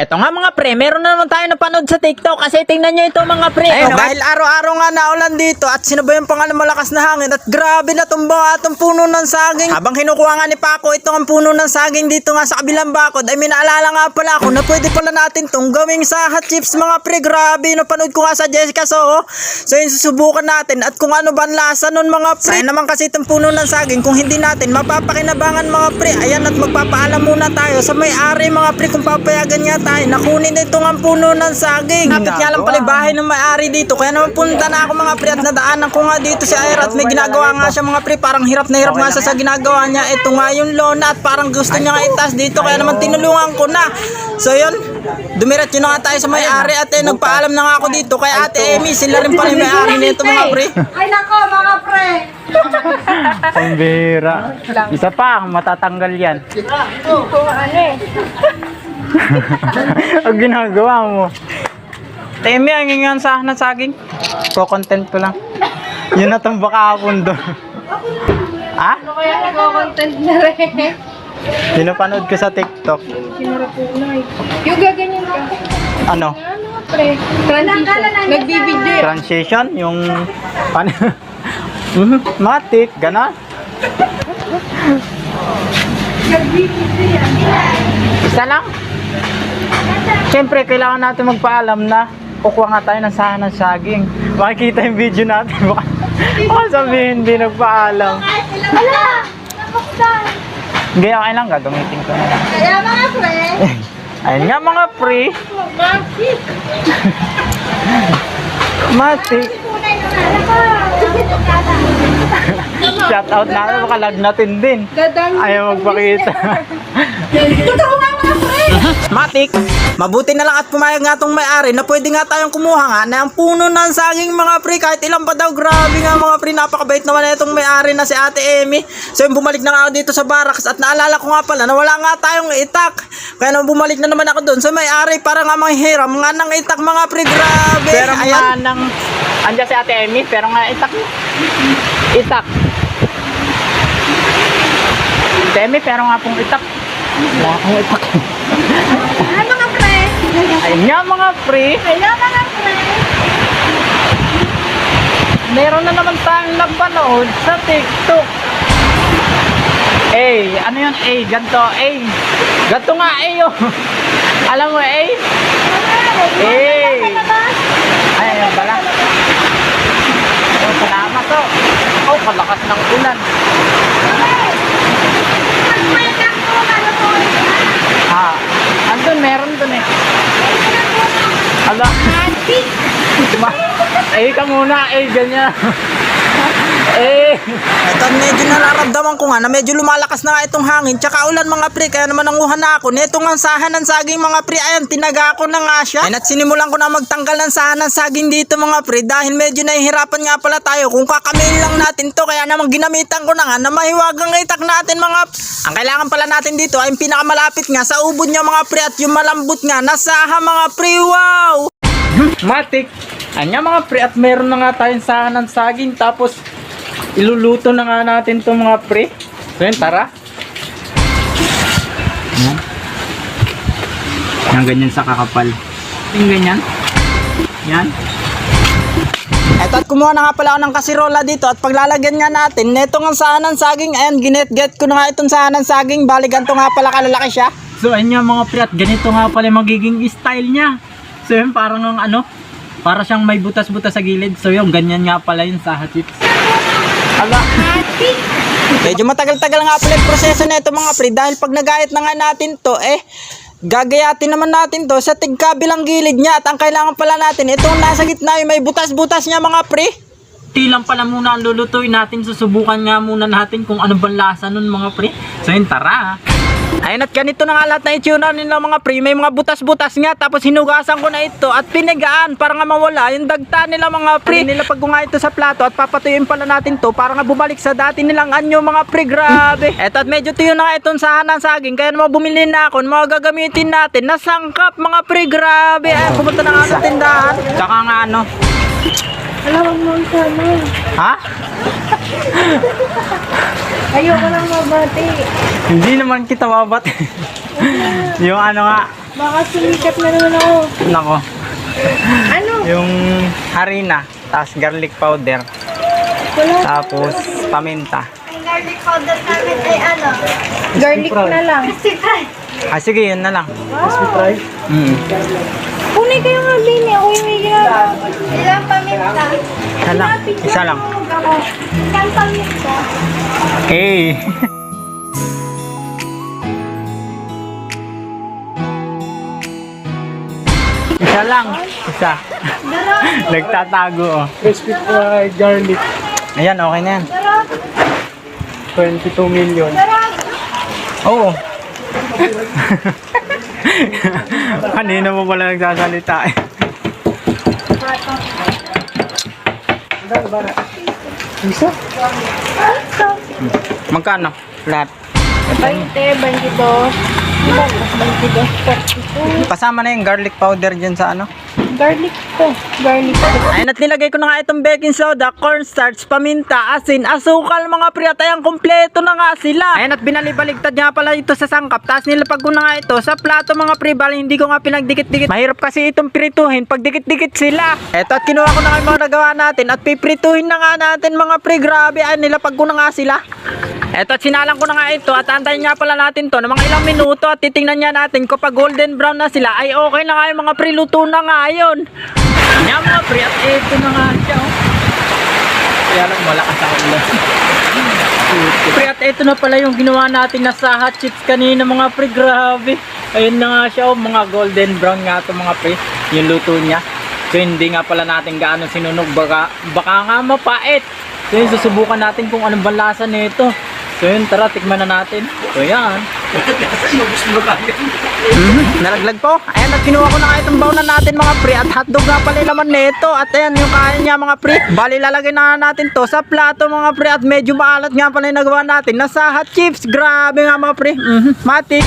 Eto nga mga pre, meron na naman tayo napanood sa TikTok kasi tingnan nyo ito mga pre. Ayun, no? dahil araw-araw nga naulan dito at sinabayan pa nga ng malakas na hangin at grabe na tumbang atong puno ng saging. Habang kinukuha nga ni Paco itong ang puno ng saging dito nga sa kabilang bakod ay may naalala nga pala ako na pwede pala natin tong gawing sahat chips mga pre. Grabe, napanood ko nga sa Jessica Soho. So yun, susubukan natin at kung ano ba ang lasa nun mga pre. Sayang naman kasi itong puno ng saging kung hindi natin mapapakinabangan mga pre. Ayan at magpapaalam muna tayo sa may-ari mga pre kung papayagan niya tayo na kunin itong ang puno ng saging. Kapit nga lang pala bahay ng may-ari dito. Kaya naman punta na ako mga pre at nadaanan ko nga dito si Ira at may ginagawa nga siya mga pre. Parang hirap na hirap nga sa sa ginagawa niya. Ito nga yung lona at parang gusto niya nga itas dito. Kaya naman tinulungan ko na. So yun, dumiretso na nga tayo sa may-ari at eh, nagpaalam na nga ako dito. Kaya ate Amy, sila rin pala yung may-ari nito mga pre. Ay nako mga pre! Pambira. Isa pa, matatanggal yan. Kung ano eh. Ang ginagawa mo. Temi, ang ingan sa na saging. Ko-content ko lang. Yun na itong bakapon doon. ha? Ano kaya nag-content na rin? Pinapanood ko sa TikTok. Yung gaganyan ka. Ano? Ano pre? Transition. Nagbibidyo. Transition? Yung... Paano? Mhm, Matik, gana. Nagbibidyo yan. Isa lang. Siyempre, kailangan natin magpaalam na kukuha nga tayo ng sahan ng saging. Makikita yung video natin. Baka, baka sabihin, hindi nagpaalam. Hala! Namaktan! Hindi, okay lang. Gagamitin ko na lang. Kaya mga pre, Ayun nga mga pre. Matik. Nako! Shout out na. Baka lagnatin din. Dadang. Ayaw magpakita. Totoo nga pre! Matik, mabuti na lang at pumayag nga tong may-ari na pwede nga tayong kumuha nga na ang puno ng saging mga pre kahit ilan pa daw grabe nga mga pre napakabait naman na itong may-ari na si ate Amy so yung bumalik na nga ako dito sa barracks at naalala ko nga pala na wala nga tayong itak kaya nung bumalik na naman ako doon sa may-ari para nga manghiram nga ng itak mga pre grabe Pero nga nang... Andiyan si Ate Emmy, pero nga itak. Itak. Ate Emmy, pero nga pong itak. Wala akong itak. Ay mga pre! Nga mga pre. Kaya mga pre! Meron na naman tayong napanood sa TikTok. Eh, ano yun? Eh, ganito. Eh, ganito nga eh oh. Alam mo eh? Eh. Ay, ayun pala. Oh, salamat oh. Oh, kalakas ng ulan. Ah, andun, meron dun eh. Ala. Ma- eh, ka muna. Eh, ganyan. eh. Ito medyo nararamdaman ko nga na medyo lumalakas na nga itong hangin. Tsaka ulan mga pre kaya naman nanguha na ako. Nito nga sahan ng saging mga pre. Ayan tinaga ko na nga siya. Ayan, at sinimulan ko na magtanggal ng sahan ng saging dito mga pre dahil medyo nahihirapan nga pala tayo kung kakamain lang natin to. Kaya naman ginamitan ko na nga na mahiwagang itak natin mga ang kailangan pala natin dito ay pinakamalapit nga sa ubod niya mga pre at yung malambot nga nasaha mga pre. Wow Matik. Anya mga pre at meron na nga tayong sahan ng saging tapos iluluto na nga natin to mga pre. So yun, tara. Yan. Yan ganyan sa kakapal. Yung ganyan. Yan. Eto at kumuha na nga pala ako ng kasirola dito at paglalagyan nga natin, neto nga sahan ng saging, ayan, ginet-get ko na nga itong sahan ng saging, bali ganito nga pala kalalaki siya. So ayun nga mga pre at ganito nga pala yung magiging style niya. So yun parang ang ano, para siyang may butas-butas sa gilid. So yun, ganyan nga pala yung saha chips. Ala. Medyo matagal-tagal nga pala yung proseso nito mga pre dahil pag nagayat na nga natin to eh gagayatin naman natin to sa tigkabilang gilid niya at ang kailangan pala natin itong nasa gitna yung may butas-butas niya mga pre. Tilang pala muna ang lulutuin natin. Susubukan nga muna natin kung ano bang lasa nun mga pre. So yun, tara. Ayun at ganito na nga lahat na itsura nila mga pre. May mga butas-butas nga tapos hinugasan ko na ito at pinigaan para nga mawala yung dagta nila mga pre. Nila pag nga ito sa plato at papatuyuin pala natin to para nga bumalik sa dati nilang anyo mga pre. Grabe. Eto at medyo tuyo na nga itong sahan ng saging kaya naman bumili na ako ng mga gagamitin natin na sangkap mga pre. Grabe. Ay pumunta na nga sa tindahan. Tsaka nga ano. Alam mo sana. Ha? Ayoko lang mabati. Hindi naman kita babat. yung ano nga, Baka sumikat na naman ako. nako, Ano? yung harina, tapos garlic powder, Wala. tapos paminta. Ang garlic powder namin ay ano? Garlic na lang. Crispy fry. Ah, sige, yun na lang. Wow. Mm. Kunin kayo nga din eh. Ako yung may ginagawa. Ilang paminta? Isa lang, isa lang. Ilang paminta? Okay. isa lang, isa. Nagtatago, oh. Crispy fried garlic, Ayan, okay na yan. Darap. 22 million. Oo. Kanina mo pala nagsasalita eh. Magkano? Lahat. 20, 22. 22. Kasama na yung garlic powder dyan sa ano? Garlic to. Garlic to. Ayun at nilagay ko na nga itong baking soda, cornstarch, paminta, asin, asukal mga pre at ayan kompleto na nga sila. Ayun at binalibaligtad nga pala ito sa sangkap. Tapos nilapag ko na nga ito sa plato mga pre. Bali hindi ko nga pinagdikit-dikit. Mahirap kasi itong prituhin pag dikit-dikit sila. Eto at kinuha ko na nga yung mga nagawa natin at piprituhin na nga natin mga pre. Grabe ay nilapag ko na nga sila. Eto at sinalang ko na nga ito at antayin nga pala natin to ng mga ilang minuto at titingnan nga natin kung pag golden brown na sila ay okay na nga yung mga pre luto na nga yun. Yan mga pre at ito na nga siya oh. Kaya lang malakas ako ulan. Pre at ito na pala yung ginawa natin na sa hot chips kanina mga pre grabe. Ayun na nga siya oh, mga golden brown nga to mga pre yung luto niya. So hindi nga pala natin gaano sinunog baka, baka nga mapait. So susubukan natin kung anong lasa nito. So yun tara tikman na natin. So yan. Mhm, Nalaglag po. Ayan at kinuha ko na nga itong bawnan natin mga pre at hotdog nga pala yung laman nito at ayan yung kain niya mga pre. Bali lalagay na natin to sa plato mga pre at medyo maalat nga pala yung nagawa natin na sa hot chips. Grabe nga mga pre. Mhm, Matik.